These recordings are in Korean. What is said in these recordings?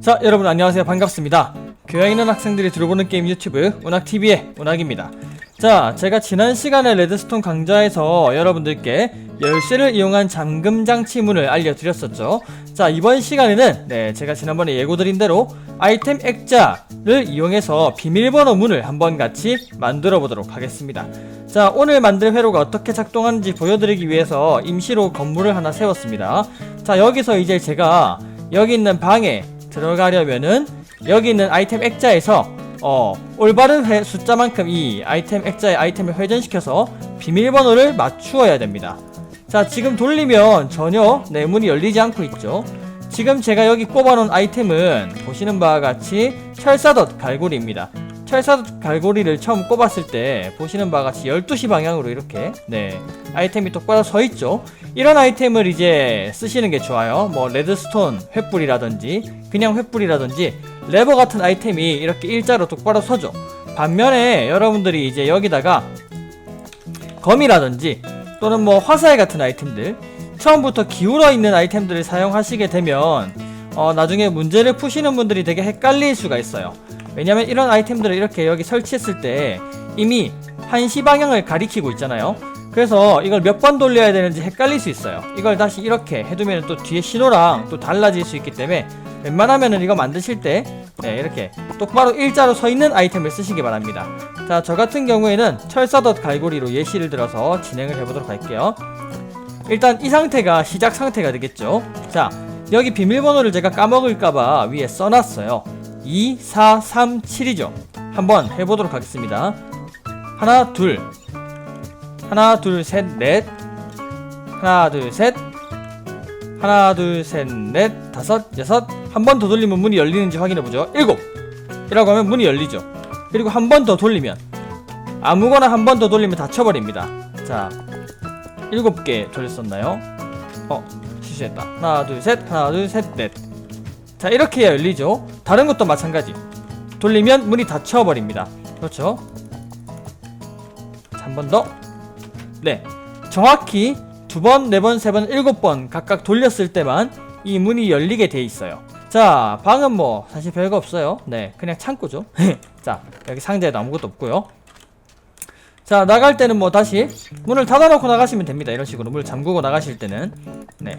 자 여러분 안녕하세요. 반갑습니다. 교양 있는 학생들이 들어보는 게임 유튜브 운학TV의 운학입니다. 자 제가 지난 시간에 레드스톤 강좌에서 여러분들께 열쇠를 이용한 잠금 장치문을 알려드렸었죠. 자 이번 시간에는 네 제가 지난번에 예고드린 대로 아이템 액자 를 이용해서 비밀번호 문을 한번 같이 만들어 보도록 하겠습니다 자 오늘 만들 회로가 어떻게 작동하는지 보여드리기 위해서 임시로 건물을 하나 세웠습니다 자 여기서 이제 제가 여기 있는 방에 들어가려면은 여기 있는 아이템 액자에서 어 올바른 회 숫자만큼 이 아이템 액자의 아이템을 회전시켜서 비밀번호를 맞추어야 됩니다. 자 지금 돌리면 전혀 내 문이 열리지 않고 있죠. 지금 제가 여기 꼽아놓은 아이템은 보시는 바와 같이 철사덧 갈고리입니다. 철사덧 갈고리를 처음 꼽았을 때 보시는 바와 같이 12시 방향으로 이렇게 네 아이템이 똑바로 서 있죠. 이런 아이템을 이제 쓰시는 게 좋아요. 뭐 레드스톤 횃불이라든지 그냥 횃불이라든지 레버 같은 아이템이 이렇게 일자로 똑바로 서죠. 반면에 여러분들이 이제 여기다가 검이라든지 또는 뭐 화살 같은 아이템들 처음부터 기울어 있는 아이템들을 사용하시게 되면 어, 나중에 문제를 푸시는 분들이 되게 헷갈릴 수가 있어요. 왜냐면 이런 아이템들을 이렇게 여기 설치했을 때 이미 한시 방향을 가리키고 있잖아요. 그래서 이걸 몇 번 돌려야 되는지 헷갈릴 수 있어요. 이걸 다시 이렇게 해두면 또 뒤에 신호랑 또 달라질 수 있기 때문에 웬만하면은 이거 만드실 때 네, 이렇게 똑바로 일자로 서 있는 아이템을 쓰시기 바랍니다. 자, 저 같은 경우에는 철사덧 갈고리로 예시를 들어서 진행을 해보도록 할게요. 일단 이 상태가 시작 상태가 되겠죠. 자, 여기 비밀번호를 제가 까먹을까봐 위에 써놨어요. 2, 4, 3, 7이죠. 한번 해보도록 하겠습니다. 하나, 둘. 하나, 둘, 셋, 넷. 하나, 둘, 셋. 하나, 둘, 셋, 넷, 다섯, 여섯. 한 번 더 돌리면 문이 열리는지 확인해보죠. 일곱! 이라고 하면 문이 열리죠. 그리고 한 번 더 돌리면 아무거나 한 번 더 돌리면 닫혀버립니다. 자, 일곱 개 돌렸었나요? 어, 실수했다. 하나, 둘, 셋, 하나, 둘, 셋, 넷. 자, 이렇게 해야 열리죠. 다른 것도 마찬가지. 돌리면 문이 닫혀버립니다. 그렇죠? 한 번 더. 네. 정확히 두 번, 네 번, 세 번, 일곱 번 각각 돌렸을 때만 이 문이 열리게 돼 있어요. 자, 방은 뭐 사실 별거 없어요. 네, 그냥 창고죠. 자, 여기 상자에도 아무것도 없고요. 자, 나갈 때는 뭐 다시 문을 닫아놓고 나가시면 됩니다. 이런 식으로 문을 잠그고 나가실 때는 네,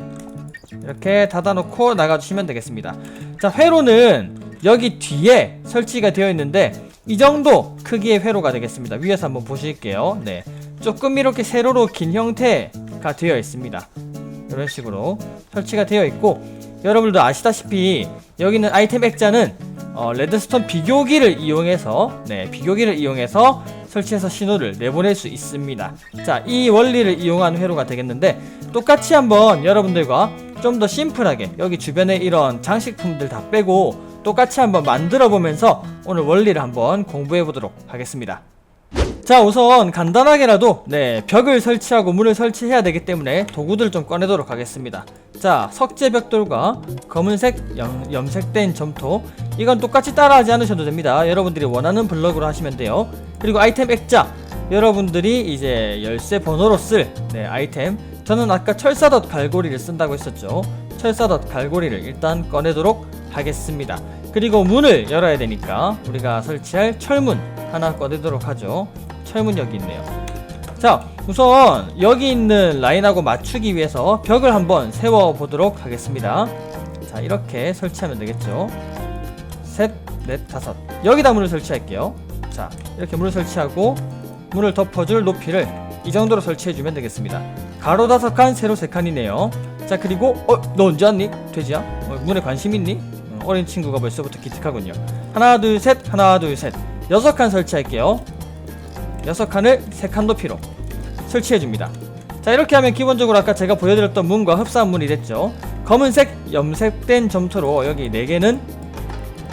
이렇게 닫아놓고 나가주시면 되겠습니다. 자, 회로는 여기 뒤에 설치가 되어 있는데 이 정도 크기의 회로가 되겠습니다. 위에서 한번 보실게요. 네, 조금 이렇게 세로로 긴 형태가 되어 있습니다. 이런 식으로 설치가 되어 있고 여러분들도 아시다시피 여기는 아이템 액자는 어, 레드스톤 비교기를 이용해서 네 비교기를 이용해서 설치해서 신호를 내보낼 수 있습니다. 자, 이 원리를 이용한 회로가 되겠는데 똑같이 한번 여러분들과 좀 더 심플하게 여기 주변에 이런 장식품들 다 빼고 똑같이 한번 만들어 보면서 오늘 원리를 한번 공부해 보도록 하겠습니다. 자 우선 간단하게라도 네 벽을 설치하고 문을 설치해야 되기 때문에 도구들 좀 꺼내도록 하겠습니다. 자 석재 벽돌과 검은색 염, 염색된 점토. 이건 똑같이 따라하지 않으셔도 됩니다. 여러분들이 원하는 블럭으로 하시면 돼요. 그리고 아이템 액자. 여러분들이 이제 열쇠 번호로 쓸 네, 아이템. 저는 아까 철사덧 갈고리를 쓴다고 했었죠. 철사덧 갈고리를 일단 꺼내도록 하겠습니다. 그리고 문을 열어야 되니까 우리가 설치할 철문 하나 꺼내도록 하죠 철문 여기 있네요. 자, 우선 여기 있는 라인하고 맞추기 위해서 벽을 한번 세워 보도록 하겠습니다. 자, 이렇게 설치하면 되겠죠. 셋, 넷, 다섯. 여기다 문을 설치할게요. 자, 이렇게 문을 설치하고 문을 덮어줄 높이를 이 정도로 설치해주면 되겠습니다. 가로 다섯 칸, 세로 세 칸이네요. 자, 그리고 어, 너 언제 왔니? 돼지야? 어, 문에 관심 있니? 어, 어린 친구가 벌써부터 기특하군요. 하나, 둘, 셋, 하나, 둘, 셋. 여섯 칸 설치할게요. 여섯 칸을 세 칸 높이로 설치해 줍니다. 자 이렇게 하면 기본적으로 아까 제가 보여드렸던 문과 흡사한 문이 됐죠. 검은색 염색된 점토로 여기 4개는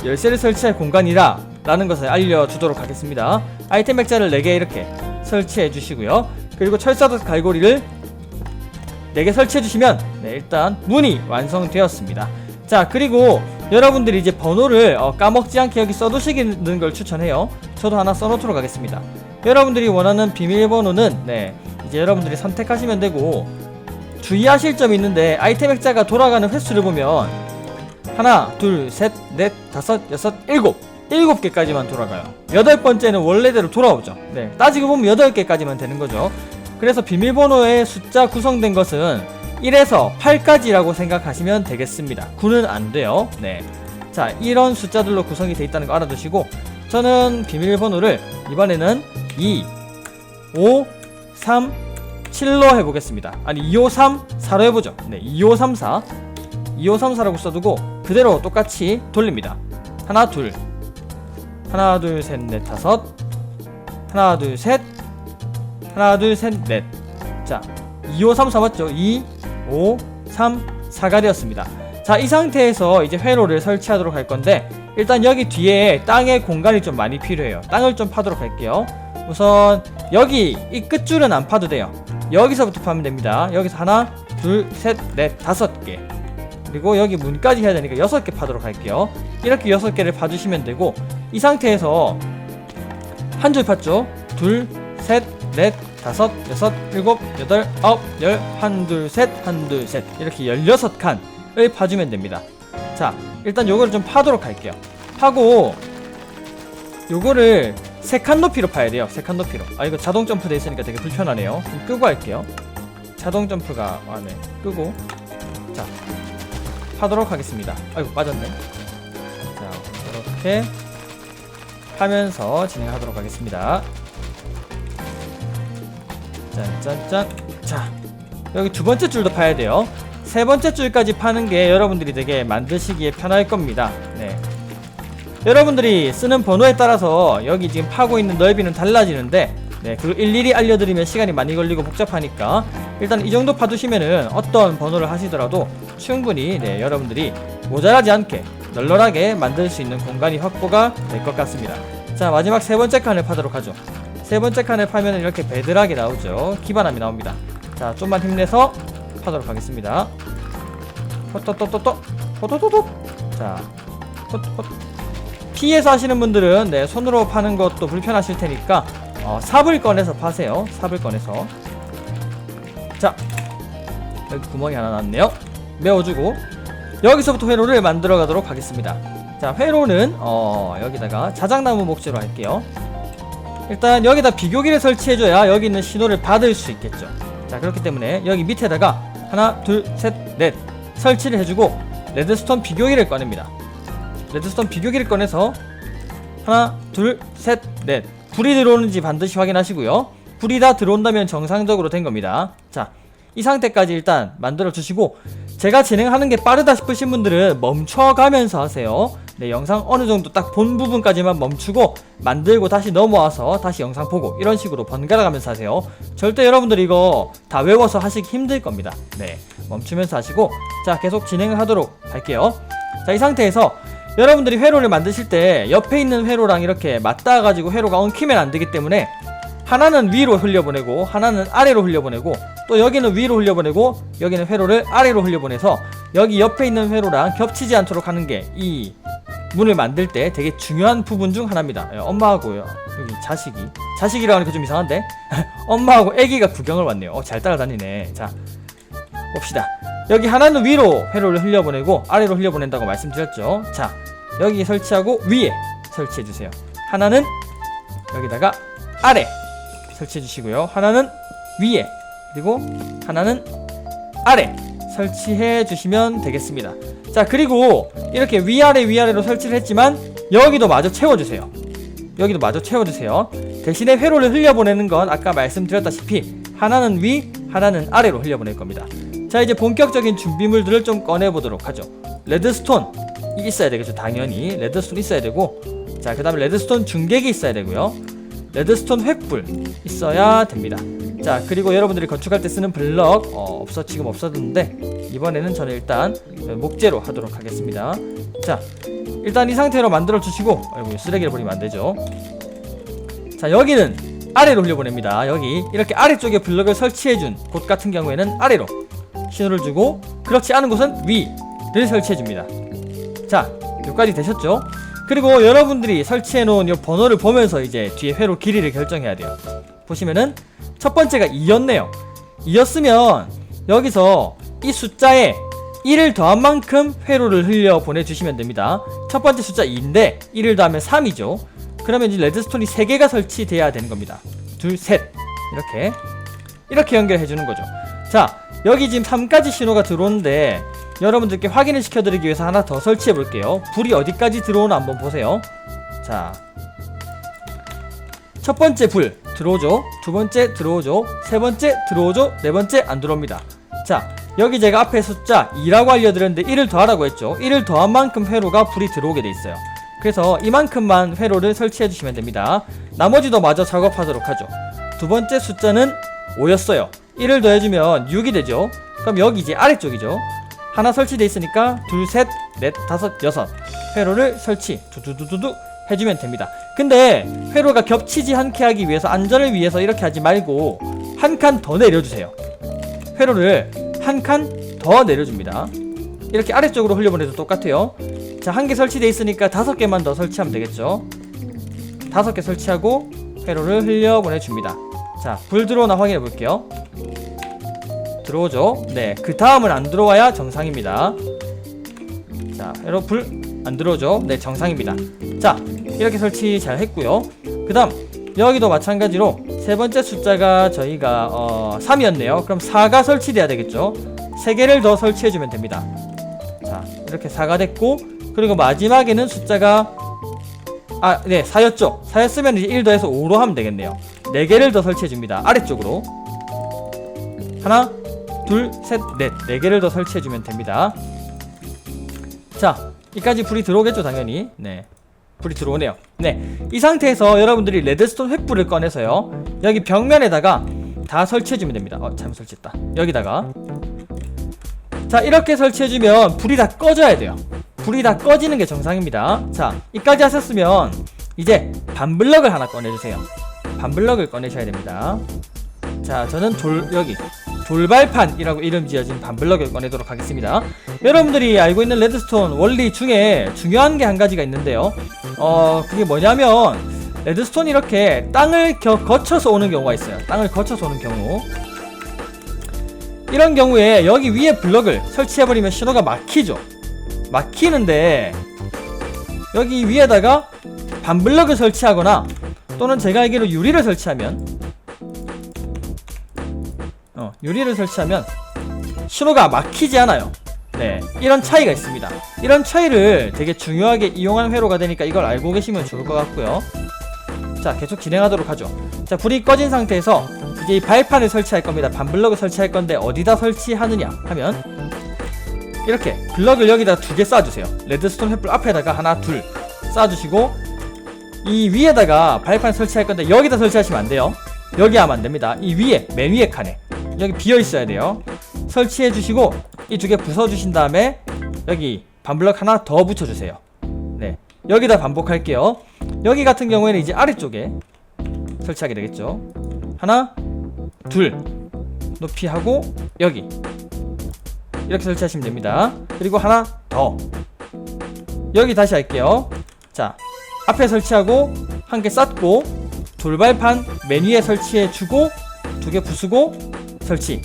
열쇠를 설치할 공간이라 라는 것을 알려주도록 하겠습니다. 아이템 액자를 4개 이렇게 설치해 주시고요. 그리고 철사덧 갈고리를 4개 설치해 주시면 네, 일단 문이 완성되었습니다. 자 그리고 여러분들이 이제 번호를 어, 까먹지 않게 여기 써두시는 걸 추천해요. 저도 하나 써놓도록 하겠습니다. 여러분들이 원하는 비밀번호는 네 이제 여러분들이 선택하시면 되고 주의하실 점이 있는데 아이템 액자가 돌아가는 횟수를 보면 하나, 둘, 셋, 넷, 다섯, 여섯, 일곱 일곱 개까지만 돌아가요. 여덟 번째는 원래대로 돌아오죠. 네 따지고 보면 여덟 개까지만 되는 거죠. 그래서 비밀번호의 숫자 구성된 것은 1에서 8까지라고 생각하시면 되겠습니다. 9는 안 돼요. 네. 자, 이런 숫자들로 구성이 돼 있다는 거 알아두시고 저는 비밀번호를 이번에는 2, 5, 3, 7로 해보겠습니다. 아니 2, 5, 3, 4로 해보죠. 네, 2, 5, 3, 4 2, 5, 3, 4라고 써두고 그대로 똑같이 돌립니다. 하나, 둘 하나, 둘, 셋, 넷, 다섯 하나, 둘, 셋 하나, 둘, 셋, 넷 자, 2, 5, 3, 4 맞죠? 2, 5, 3, 4가 되었습니다. 자, 이 상태에서 이제 회로를 설치하도록 할 건데 일단 여기 뒤에 땅의 공간이 좀 많이 필요해요. 땅을 좀 파도록 할게요. 우선 여기 이 끝줄은 안 파도 돼요. 여기서부터 파면 됩니다. 여기서 하나, 둘, 셋, 넷, 다섯 개. 그리고 여기 문까지 해야 되니까 여섯 개 파도록 할게요. 이렇게 여섯 개를 파주시면 되고 이 상태에서 한 줄 팠죠. 둘, 셋, 넷, 다섯, 여섯, 일곱, 여덟, 아홉, 열, 한, 둘, 셋, 한, 둘, 셋 이렇게 열여섯 칸을 파주면 됩니다. 자, 일단 요거를 좀 파도록 할게요. 파고 요거를 세칸 높이로 파야 돼요. 세칸 높이로. 아 이거 자동 점프 돼 있으니까 되게 불편하네요. 좀 끄고 할게요. 자동 점프가 안에 끄고 자 파도록 하겠습니다. 아이고 빠졌네. 자 이렇게 하면서 진행하도록 하겠습니다. 짠짠짠. 자 여기 두 번째 줄도 파야 돼요. 세 번째 줄까지 파는 게 여러분들이 되게 만드시기에 편할 겁니다. 네. 여러분들이 쓰는 번호에 따라서 여기 지금 파고 있는 넓이는 달라지는데 네, 그 일일이 알려드리면 시간이 많이 걸리고 복잡하니까 일단 이 정도 파두시면은 어떤 번호를 하시더라도 충분히 네, 여러분들이 모자라지 않게 널널하게 만들 수 있는 공간이 확보가 될 것 같습니다. 자 마지막 세 번째 칸을 파도록 하죠. 세 번째 칸을 파면 이렇게 배들하게 나오죠. 기반함이 나옵니다. 자 좀만 힘내서 파도록 하겠습니다. 호또또또 자 호또 피해서 하시는 분들은 네, 손으로 파는 것도 불편하실 테니까 어, 삽을 꺼내서 파세요. 삽을 꺼내서 자 여기 구멍이 하나 났네요. 메워주고 여기서부터 회로를 만들어 가도록 하겠습니다. 자 회로는 어, 여기다가 자작나무 목재로 할게요. 일단 여기다 비교기를 설치해줘야 여기 있는 신호를 받을 수 있겠죠. 자 그렇기 때문에 여기 밑에다가 하나 둘 셋 넷 설치를 해주고 레드스톤 비교기를 꺼냅니다. 레드스톤 비교기를 꺼내서 하나, 둘, 셋, 넷 불이 들어오는지 반드시 확인하시고요. 불이 다 들어온다면 정상적으로 된 겁니다. 자, 이 상태까지 일단 만들어 주시고 제가 진행하는 게 빠르다 싶으신 분들은 멈춰가면서 하세요. 네, 영상 어느 정도 딱 본 부분까지만 멈추고 만들고 다시 넘어와서 다시 영상 보고 이런 식으로 번갈아 가면서 하세요. 절대 여러분들 이거 다 외워서 하시기 힘들 겁니다. 네, 멈추면서 하시고 자, 계속 진행을 하도록 할게요. 자, 이 상태에서 여러분들이 회로를 만드실 때 옆에 있는 회로랑 이렇게 맞닿아 가지고 회로가 엉키면 안 되기 때문에 하나는 위로 흘려보내고 하나는 아래로 흘려보내고 또 여기는 위로 흘려보내고 여기는 회로를 아래로 흘려보내서 여기 옆에 있는 회로랑 겹치지 않도록 하는 게 이 문을 만들 때 되게 중요한 부분 중 하나입니다. 예, 엄마하고요. 여기 자식이 자식이라고 하니까 좀 이상한데 엄마하고 아기가 구경을 왔네요. 어, 잘 따라다니네. 자 봅시다. 여기 하나는 위로 회로를 흘려보내고 아래로 흘려보낸다고 말씀드렸죠. 자 여기 설치하고 위에 설치해 주세요. 하나는 여기다가 아래 설치해 주시고요. 하나는 위에 그리고 하나는 아래 설치해 주시면 되겠습니다. 자 그리고 이렇게 위아래 위아래로 설치를 했지만 여기도 마저 채워주세요. 여기도 마저 채워주세요. 대신에 회로를 흘려보내는 건 아까 말씀드렸다시피 하나는 위, 하나는 아래로 흘려보낼 겁니다. 자 이제 본격적인 준비물들을 좀 꺼내보도록 하죠. 레드스톤 이 있어야 되겠죠 당연히 레드스톤 있어야 되고 자 그 다음에 레드스톤 중계기 있어야 되고요. 레드스톤 횃불 있어야 됩니다. 자 그리고 여러분들이 건축할 때 쓰는 블럭 어, 없어 지금 없었는데 이번에는 저는 일단 목재로 하도록 하겠습니다. 자 일단 이 상태로 만들어 주시고 아이고 쓰레기를 버리면 안 되죠. 자 여기는 아래로 흘려보냅니다. 여기 이렇게 아래쪽에 블럭을 설치해준 곳 같은 경우에는 아래로 신호를 주고 그렇지 않은 곳은 위를 설치해줍니다. 자 여기까지 되셨죠? 그리고 여러분들이 설치해 놓은 이 번호를 보면서 이제 뒤에 회로 길이를 결정해야 돼요. 보시면은 첫 번째가 2였네요. 2였으면 여기서 이 숫자에 1을 더한 만큼 회로를 흘려 보내주시면 됩니다. 첫 번째 숫자 2인데 1을 더하면 3이죠. 그러면 이제 레드스톤이 3개가 설치돼야 되는 겁니다. 둘, 셋. 이렇게. 이렇게 연결해 주는 거죠. 자 여기 지금 3까지 신호가 들어오는데 여러분들께 확인을 시켜드리기 위해서 하나 더 설치해 볼게요. 불이 어디까지 들어오나 한번 보세요. 자 첫 번째 불 들어오죠? 두 번째 들어오죠? 세 번째 들어오죠? 네 번째 안 들어옵니다. 자 여기 제가 앞에 숫자 2라고 알려드렸는데 1을 더하라고 했죠. 1을 더한 만큼 회로가 불이 들어오게 돼 있어요. 그래서 이만큼만 회로를 설치해 주시면 됩니다. 나머지도 마저 작업하도록 하죠. 두 번째 숫자는 5였어요. 1을 더해주면 6이 되죠. 그럼 여기 이제 아래쪽이죠 하나 설치돼 있으니까 둘, 셋, 넷, 다섯, 여섯. 회로를 설치 두두두두두 해주면 됩니다. 근데 회로가 겹치지 않게 하기 위해서 안전을 위해서 이렇게 하지 말고 한 칸 더 내려주세요. 회로를 한 칸 더 내려줍니다. 이렇게 아래쪽으로 흘려보내도 똑같아요. 자 한 개 설치돼 있으니까 다섯 개만 더 설치하면 되겠죠? 다섯 개 설치하고 회로를 흘려보내줍니다. 자 불 들어오나 확인해 볼게요 들어오죠? 네 그 다음은 안 들어와야 정상입니다. 자 회로 불안 들어오죠? 네 정상입니다. 자 이렇게 설치 잘 했고요. 그 다음 여기도 마찬가지로 세 번째 숫자가 저희가 어 3이었네요. 그럼 4가 설치돼야 되겠죠? 3개를 더 설치해주면 됩니다. 자 이렇게 4가 됐고 그리고 마지막에는 숫자가 아 네 4였죠? 4였으면 이제 1 더해서 5로 하면 되겠네요. 4개를 더 설치해줍니다. 아래쪽으로. 하나 둘 셋넷. 4개를 더 설치해주면 됩니다. 자 이까지 불이 들어오겠죠 당연히? 네. 불이 들어오네요. 네 이 상태에서 여러분들이 레드스톤 횃불을 꺼내서요 여기 벽면에다가 다 설치해주면 됩니다. 어 잘못 설치했다. 여기다가. 자 이렇게 설치해주면 불이 다 꺼져야 돼요. 불이 다 꺼지는 게 정상입니다. 자 이까지 하셨으면 이제 반블럭을 하나 꺼내주세요. 반블럭을 꺼내셔야 됩니다. 자 저는 돌 여기 돌발판이라고 이름 지어진 반블럭을 꺼내도록 하겠습니다. 여러분들이 알고 있는 레드스톤 원리 중에 중요한 게 한 가지가 있는데요. 어 그게 뭐냐면 레드스톤이 이렇게 땅을 겨, 거쳐서 오는 경우가 있어요. 땅을 거쳐서 오는 경우. 이런 경우에 여기 위에 블럭을 설치해버리면 신호가 막히죠. 막히는데 여기 위에다가 반블럭을 설치하거나 또는 제가 알기로 유리를 설치하면 어, 유리를 설치하면 신호가 막히지 않아요. 네. 이런 차이가 있습니다. 이런 차이를 되게 중요하게 이용한 회로가 되니까 이걸 알고 계시면 좋을 것 같고요. 자 계속 진행하도록 하죠. 자 불이 꺼진 상태에서 이제 이 발판을 설치할 겁니다. 반블럭을 설치할 건데 어디다 설치하느냐 하면 이렇게 블럭을 여기다 두개 쏴주세요. 레드스톤 횃불 앞에다가 하나 둘 쏴주시고 이 위에다가 발판 설치할 건데 여기다 설치하시면 안 돼요. 여기 하면 안 됩니다. 이 위에 맨 위에 칸에 여기 비어 있어야 돼요. 설치해 주시고 이 두 개 부숴 주신 다음에 여기 반블럭 하나 더 붙여 주세요. 네 여기다 반복할게요. 여기 같은 경우에는 이제 아래쪽에 설치하게 되겠죠. 하나 둘 높이 하고 여기 이렇게 설치하시면 됩니다. 그리고 하나 더. 여기 다시 할게요. 자 앞에 설치하고 한 개 쌓고 돌발판 맨 위에 설치해 주고 두 개 부수고 설치.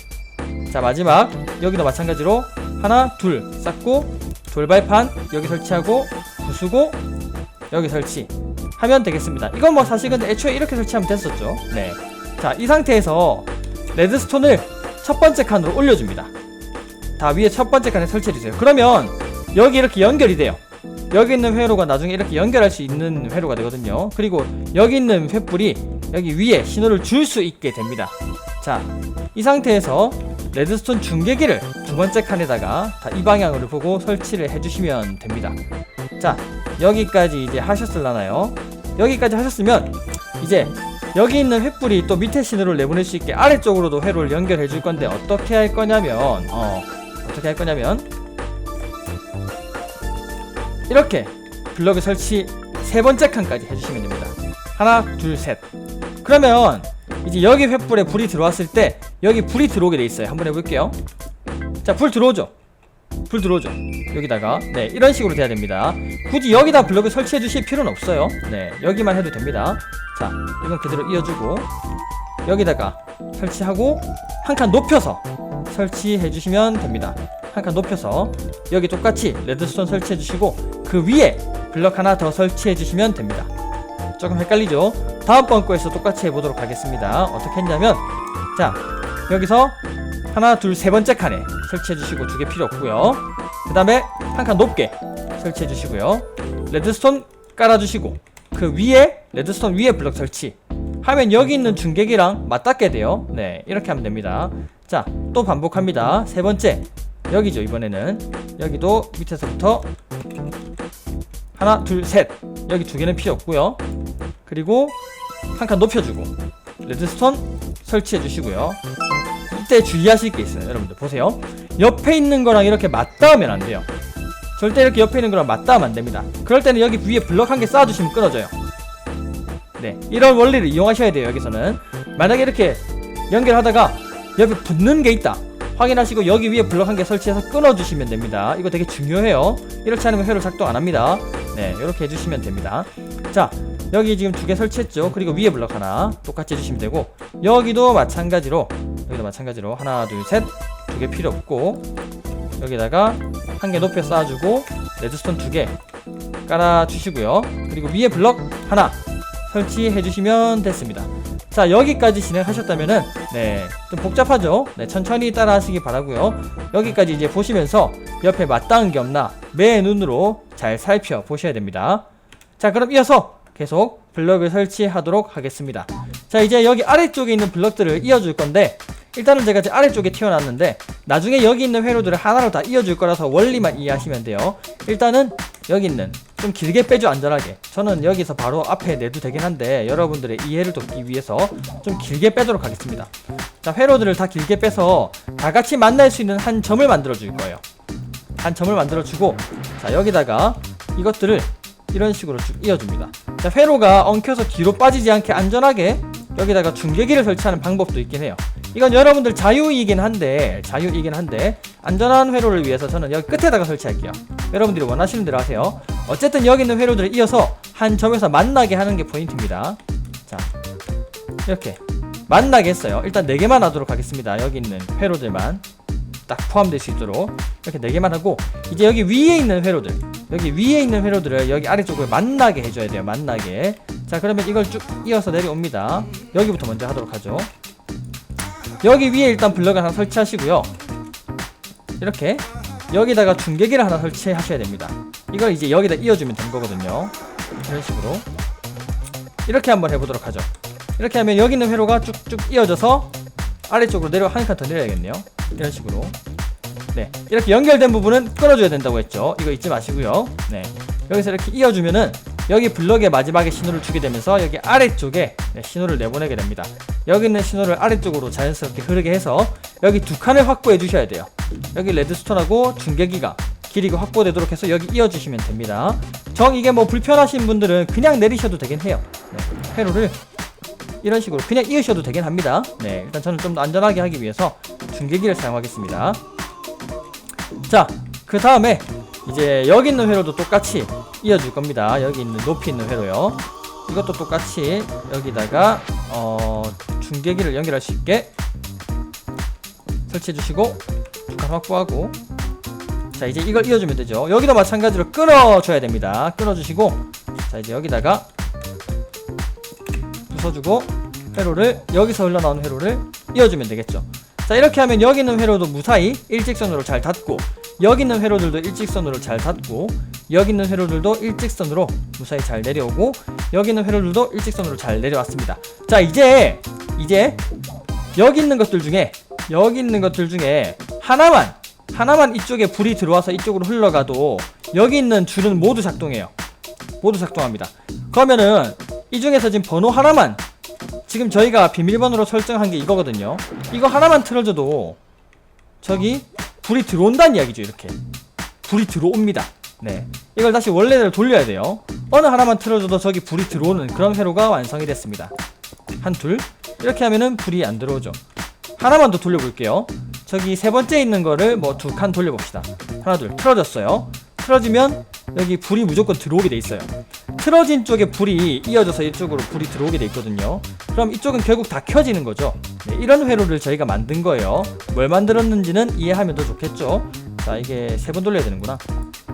자 마지막. 여기도 마찬가지로 하나 둘 쌓고 돌발판 여기 설치하고 부수고 여기 설치 하면 되겠습니다. 이건 뭐 사실 근데 애초에 이렇게 설치하면 됐었죠. 네자이 상태에서 레드스톤을 첫 번째 칸으로 올려줍니다. 다 위에 첫 번째 칸에 설치해주세요. 그러면 여기 이렇게 연결이 돼요. 여기 있는 회로가 나중에 이렇게 연결할 수 있는 회로가 되거든요. 그리고 여기 있는 횃불이 여기 위에 신호를 줄 수 있게 됩니다. 자 이 상태에서 레드스톤 중계기를 두 번째 칸에다가 다 이 방향으로 보고 설치를 해주시면 됩니다 자 여기까지 이제 하셨을라나요 여기까지 하셨으면 이제 여기 있는 횃불이 또 밑에 신호를 내보낼 수 있게 아래쪽으로도 회로를 연결해 줄 건데 어떻게 할 거냐면 어 어떻게 할 거냐면 이렇게 블럭을 설치 세 번째 칸까지 해주시면 됩니다. 하나, 둘, 셋. 그러면 이제 여기 횃불에 불이 들어왔을 때 여기 불이 들어오게 돼 있어요. 한번 해볼게요. 자, 불 들어오죠. 불 들어오죠 여기다가 네 이런 식으로 돼야 됩니다 굳이 여기다 블럭을 설치해 주실 필요는 없어요 네 여기만 해도 됩니다 자 이건 그대로 이어주고 여기다가 설치하고 한 칸 높여서 설치해 주시면 됩니다 한 칸 높여서 여기 똑같이 레드스톤 설치해 주시고 그 위에 블럭 하나 더 설치해 주시면 됩니다 조금 헷갈리죠? 다음번 거에서 똑같이 해보도록 하겠습니다. 어떻게 했냐면 자 여기서 하나 둘 세 번째 칸에 설치해 주시고 두 개 필요 없고요. 그 다음에 한 칸 높게 설치해 주시고요. 레드스톤 깔아 주시고 그 위에 레드스톤 위에 블럭 설치. 하면 여기 있는 중계기랑 맞닿게 돼요. 네 이렇게 하면 됩니다. 자 또 반복합니다. 세 번째. 여기죠 이번에는. 여기도 밑에서부터 하나 둘 셋. 여기 두 개는 필요 없고요 그리고 한 칸 높여주고 레드스톤 설치해 주시고요. 이때 주의하실 게 있어요 여러분들. 보세요. 옆에 있는 거랑 이렇게 맞닿으면 안 돼요. 절대 이렇게 옆에 있는 거랑 맞닿으면 안 됩니다. 그럴 때는 여기 위에 블럭 한 개 쌓아주시면 끊어져요. 네 이런 원리를 이용하셔야 돼요 여기서는. 만약에 이렇게 연결하다가 옆에 붙는 게 있다. 확인하시고 여기 위에 블럭 한 개 설치해서 끊어주시면 됩니다. 이거 되게 중요해요. 이렇지 않으면 회로 작동 안 합니다. 네 이렇게 해주시면 됩니다. 자 여기 지금 두 개 설치했죠? 그리고 위에 블럭 하나 똑같이 해주시면 되고 여기도 마찬가지로 여기도 마찬가지로 하나 둘 셋. 두 개 필요 없고 여기다가 한 개 높여 쌓아주고 레드스톤 두 개 깔아주시고요. 그리고 위에 블럭 하나 설치해 주시면 됐습니다. 자 여기까지 진행하셨다면은 네 좀 복잡하죠? 네 천천히 따라 하시기 바라고요. 여기까지 이제 보시면서 옆에 맞닿은 게 없나 매 눈으로 잘 살펴 보셔야 됩니다. 자 그럼 이어서 계속 블럭을 설치하도록 하겠습니다. 자 이제 여기 아래쪽에 있는 블럭들을 이어줄 건데 일단은 제가 제 아래쪽에 튀어놨는데 나중에 여기 있는 회로들을 하나로 다 이어줄 거라서 원리만 이해하시면 돼요. 일단은 여기 있는 좀 길게 빼죠 안전하게. 저는 여기서 바로 앞에 내도 되긴 한데 여러분들의 이해를 돕기 위해서 좀 길게 빼도록 하겠습니다. 자 회로들을 다 길게 빼서 다 같이 만날 수 있는 한 점을 만들어 줄 거예요. 한 점을 만들어 주고 자 여기다가 이것들을 이런 식으로 쭉 이어줍니다 자 회로가 엉켜서 뒤로 빠지지 않게 안전하게 여기다가 중계기를 설치하는 방법도 있긴 해요. 이건 여러분들 자유이긴 한데 자유이긴 한데 안전한 회로를 위해서 저는 여기 끝에다가 설치할게요. 여러분들이 원하시는 대로 하세요. 어쨌든 여기 있는 회로들을 이어서 한 점에서 만나게 하는 게 포인트입니다. 자 이렇게 만나게 했어요. 일단 4개만 하도록 하겠습니다. 여기 있는 회로들만 딱 포함될 수 있도록 이렇게 4개만 하고 이제 여기 위에 있는 회로들 여기 위에 있는 회로들을 여기 아래쪽을 만나게 해줘야 돼요 만나게. 자 그러면 이걸 쭉 이어서 내려옵니다. 여기부터 먼저 하도록 하죠. 여기 위에 일단 블럭을 하나 설치하시고요. 이렇게 여기다가 중계기를 하나 설치하셔야 됩니다. 이걸 이제 여기다 이어주면 된 거거든요. 이런 식으로. 이렇게 한번 해보도록 하죠. 이렇게 하면 여기 있는 회로가 쭉쭉 이어져서 아래쪽으로 내려 한 칸 더 내려야겠네요 이런 식으로. 네 이렇게 연결된 부분은 끊어줘야 된다고 했죠. 이거 잊지 마시고요. 네 여기서 이렇게 이어주면은 여기 블럭의 마지막에 신호를 주게 되면서 여기 아래쪽에 네, 신호를 내보내게 됩니다. 여기 있는 신호를 아래쪽으로 자연스럽게 흐르게 해서 여기 두 칸을 확보해 주셔야 돼요. 여기 레드스톤하고 중계기가 길이가 확보되도록 해서 여기 이어주시면 됩니다. 정 이게 뭐 불편하신 분들은 그냥 내리셔도 되긴 해요. 네, 회로를 이런 식으로 그냥 이으셔도 되긴 합니다. 네 일단 저는 좀 더 안전하게 하기 위해서 중계기를 사용하겠습니다. 자 그 다음에 이제 여기 있는 회로도 똑같이 이어줄 겁니다. 여기 있는 높이 있는 회로요. 이것도 똑같이 여기다가 어 중계기를 연결할 수 있게 설치해 주시고 두칸 확보하고 자 이제 이걸 이어주면 되죠. 여기도 마찬가지로 끊어줘야 됩니다. 끊어주시고 자 이제 여기다가 부숴주고 회로를 여기서 흘러나오는 회로를 이어주면 되겠죠. 자 이렇게 하면 여기 있는 회로도 무사히 일직선으로 잘 닿고 여기 있는 회로들도 일직선으로 잘 닿고 여기 있는 회로들도 일직선으로 무사히 잘 내려오고 여기 있는 회로들도 일직선으로 잘 내려왔습니다. 자 이제 이제 여기 있는 것들 중에 여기 있는 것들 중에 하나만 하나만 이쪽에 불이 들어와서 이쪽으로 흘러가도 여기 있는 줄은 모두 작동해요. 모두 작동합니다. 그러면은 이 중에서 지금 번호 하나만 지금 저희가 비밀번호로 설정한 게 이거거든요. 이거 하나만 틀어줘도 저기 불이 들어온다는 이야기죠 이렇게. 불이 들어옵니다. 네. 이걸 다시 원래대로 돌려야 돼요. 어느 하나만 틀어줘도 저기 불이 들어오는 그런 회로가 완성이 됐습니다. 한 둘. 이렇게 하면은 불이 안 들어오죠. 하나만 더 돌려볼게요. 저기 세 번째 있는 거를 뭐 두 칸 돌려봅시다. 하나 둘. 틀어졌어요. 틀어지면 여기 불이 무조건 들어오게 돼 있어요. 틀어진 쪽에 불이 이어져서 이쪽으로 불이 들어오게 돼 있거든요. 그럼 이쪽은 결국 다 켜지는 거죠. 네, 이런 회로를 저희가 만든 거예요. 뭘 만들었는지는 이해하면 더 좋겠죠? 자 이게 세 번 돌려야 되는구나.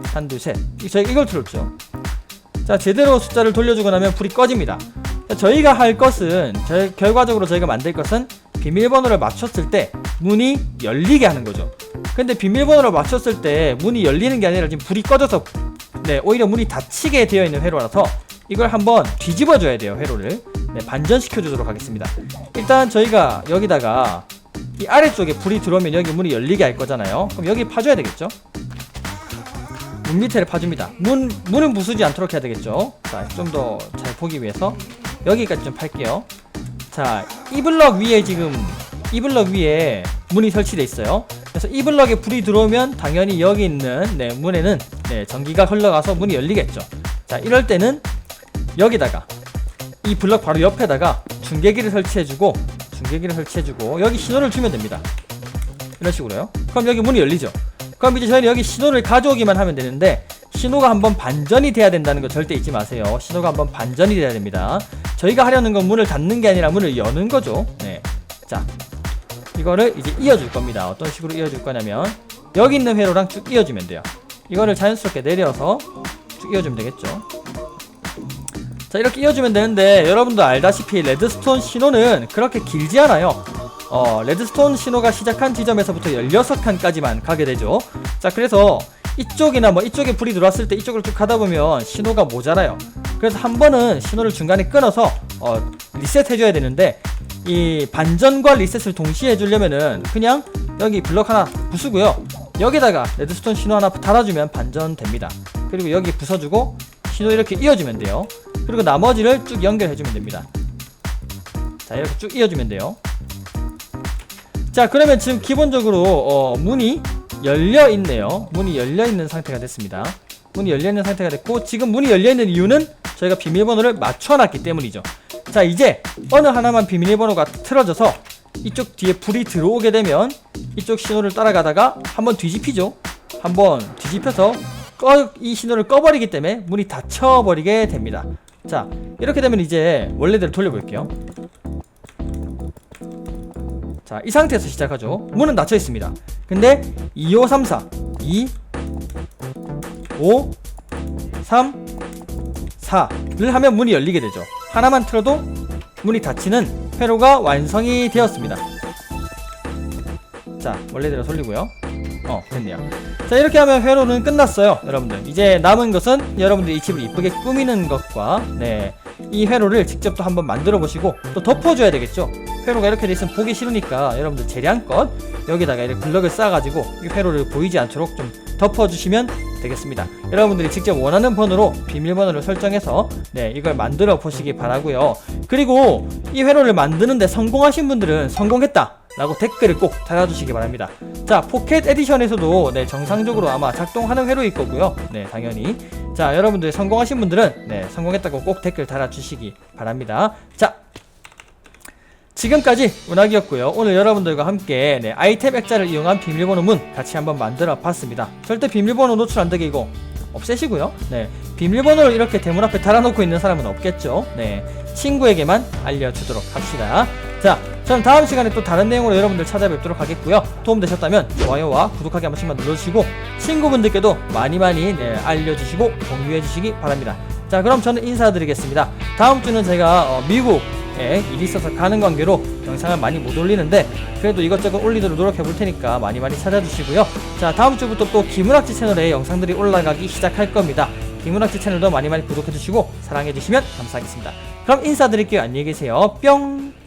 한 둘셋. 저희가 이걸 틀었죠. 자 제대로 숫자를 돌려주고 나면 불이 꺼집니다. 자, 저희가 할 것은 저희, 결과적으로 저희가 만들 것은 비밀번호를 맞췄을 때 문이 열리게 하는 거죠. 근데 비밀번호를 맞췄을 때 문이 열리는 게 아니라 지금 불이 꺼져서 네 오히려 문이 닫히게 되어 있는 회로라서 이걸 한번 뒤집어 줘야 돼요 회로를. 네, 반전시켜 주도록 하겠습니다. 일단 저희가 여기다가 이 아래쪽에 불이 들어오면 여기 문이 열리게 할 거잖아요. 그럼 여기 파줘야 되겠죠? 문 밑에를 파줍니다. 문, 문은 부수지 않도록 해야 되겠죠? 자 좀 더 잘 보기 위해서 여기까지 좀 팔게요. 자 이 블럭 위에 지금 이 블럭 위에 문이 설치돼 있어요 그래서 이 블럭에 불이 들어오면 당연히 여기 있는 네, 문에는 네, 전기가 흘러가서 문이 열리겠죠. 자 이럴 때는 여기다가 이 블럭 바로 옆에다가 중계기를 설치해주고 중계기를 설치해주고 여기 신호를 주면 됩니다. 이런 식으로요. 그럼 여기 문이 열리죠. 그럼 이제 저희는 여기 신호를 가져오기만 하면 되는데 신호가 한번 반전이 돼야 된다는 거 절대 잊지 마세요. 신호가 한번 반전이 돼야 됩니다. 저희가 하려는 건 문을 닫는 게 아니라 문을 여는 거죠. 네. 자 이거를 이제 이어줄 겁니다. 어떤 식으로 이어줄 거냐면 여기 있는 회로랑 쭉 이어주면 돼요. 이거를 자연스럽게 내려서 쭉 이어주면 되겠죠? 자 이렇게 이어주면 되는데 여러분도 알다시피 레드스톤 신호는 그렇게 길지 않아요. 어 레드스톤 신호가 시작한 지점에서부터 16칸까지만 가게 되죠. 자 그래서 이쪽이나 뭐 이쪽에 불이 들어왔을 때 이쪽을 쭉 가다 보면 신호가 모자라요. 그래서 한 번은 신호를 중간에 끊어서 어 리셋 해줘야 되는데 이 반전과 리셋을 동시에 해주려면은 그냥 여기 블럭 하나 부수고요. 여기다가 레드스톤 신호 하나 달아주면 반전 됩니다. 그리고 여기 부숴주고 신호 이렇게 이어주면 돼요. 그리고 나머지를 쭉 연결해주면 됩니다. 자 이렇게 쭉 이어주면 돼요. 자 그러면 지금 기본적으로 어, 문이 열려 있네요. 문이 열려 있는 상태가 됐습니다. 문이 열려 있는 상태가 됐고 지금 문이 열려 있는 이유는 저희가 비밀번호를 맞춰놨기 때문이죠. 자 이제 어느 하나만 비밀번호가 틀어져서 이쪽 뒤에 불이 들어오게 되면 이쪽 신호를 따라가다가 한번 뒤집히죠. 한번 뒤집혀서 꺼, 이 신호를 꺼버리기 때문에 문이 닫혀버리게 됩니다. 자 이렇게 되면 이제 원래대로 돌려볼게요 자 이 상태에서 시작하죠. 문은 닫혀 있습니다. 근데 2 5 3 4 2 5 3 4를 하면 문이 열리게 되죠. 하나만 틀어도 문이 닫히는 회로가 완성이 되었습니다. 자 원래대로 돌리고요. 어 됐네요. 자 이렇게 하면 회로는 끝났어요 여러분들. 이제 남은 것은 여러분들이 이 집을 이쁘게 꾸미는 것과 네 이 회로를 직접 또 한번 만들어 보시고 또 덮어줘야 되겠죠? 회로가 이렇게 돼 있으면 보기 싫으니까 여러분들 재량껏 여기다가 이렇게 블럭을 쌓아가지고 이 회로를 보이지 않도록 좀 덮어주시면 되겠습니다. 여러분들이 직접 원하는 번호로 비밀번호를 설정해서 네 이걸 만들어 보시기 바라고요. 그리고 이 회로를 만드는데 성공하신 분들은 성공했다 라고 댓글을 꼭 달아주시기 바랍니다. 자 포켓 에디션에서도 네 정상적으로 아마 작동하는 회로일 거고요. 네 당연히 자 여러분들 성공하신 분들은 네 성공했다고 꼭 댓글 달아주시기 바랍니다. 자 지금까지 문학이었고요. 오늘 여러분들과 함께 네, 아이템 액자를 이용한 비밀번호 문 같이 한번 만들어 봤습니다. 절대 비밀번호 노출 이거 없애시고요. 네 비밀번호를 이렇게 대문 앞에 달아놓고 있는 사람은 없겠죠. 네 친구에게만 알려주도록 합시다. 자 저는 다음 시간에 또 다른 내용으로 여러분들 찾아뵙도록 하겠고요. 도움되셨다면 좋아요와 구독하기 한 번씩만 눌러주시고 친구분들께도 많이 많이 네, 알려주시고 공유해 주시기 바랍니다. 자 그럼 저는 인사드리겠습니다. 다음 주는 제가 어, 미국 에 일이 있어서 가는 관계로 영상을 많이 못 올리는데 그래도 이것저것 올리도록 노력해 볼 테니까 많이 많이 찾아주시고요. 자 다음 주부터 또 김은학지 채널에 영상들이 올라가기 시작할 겁니다. 김은학지 채널도 많이 많이 구독해 주시고 사랑해 주시면 감사하겠습니다. 그럼 인사드릴게요. 안녕히 계세요. 뿅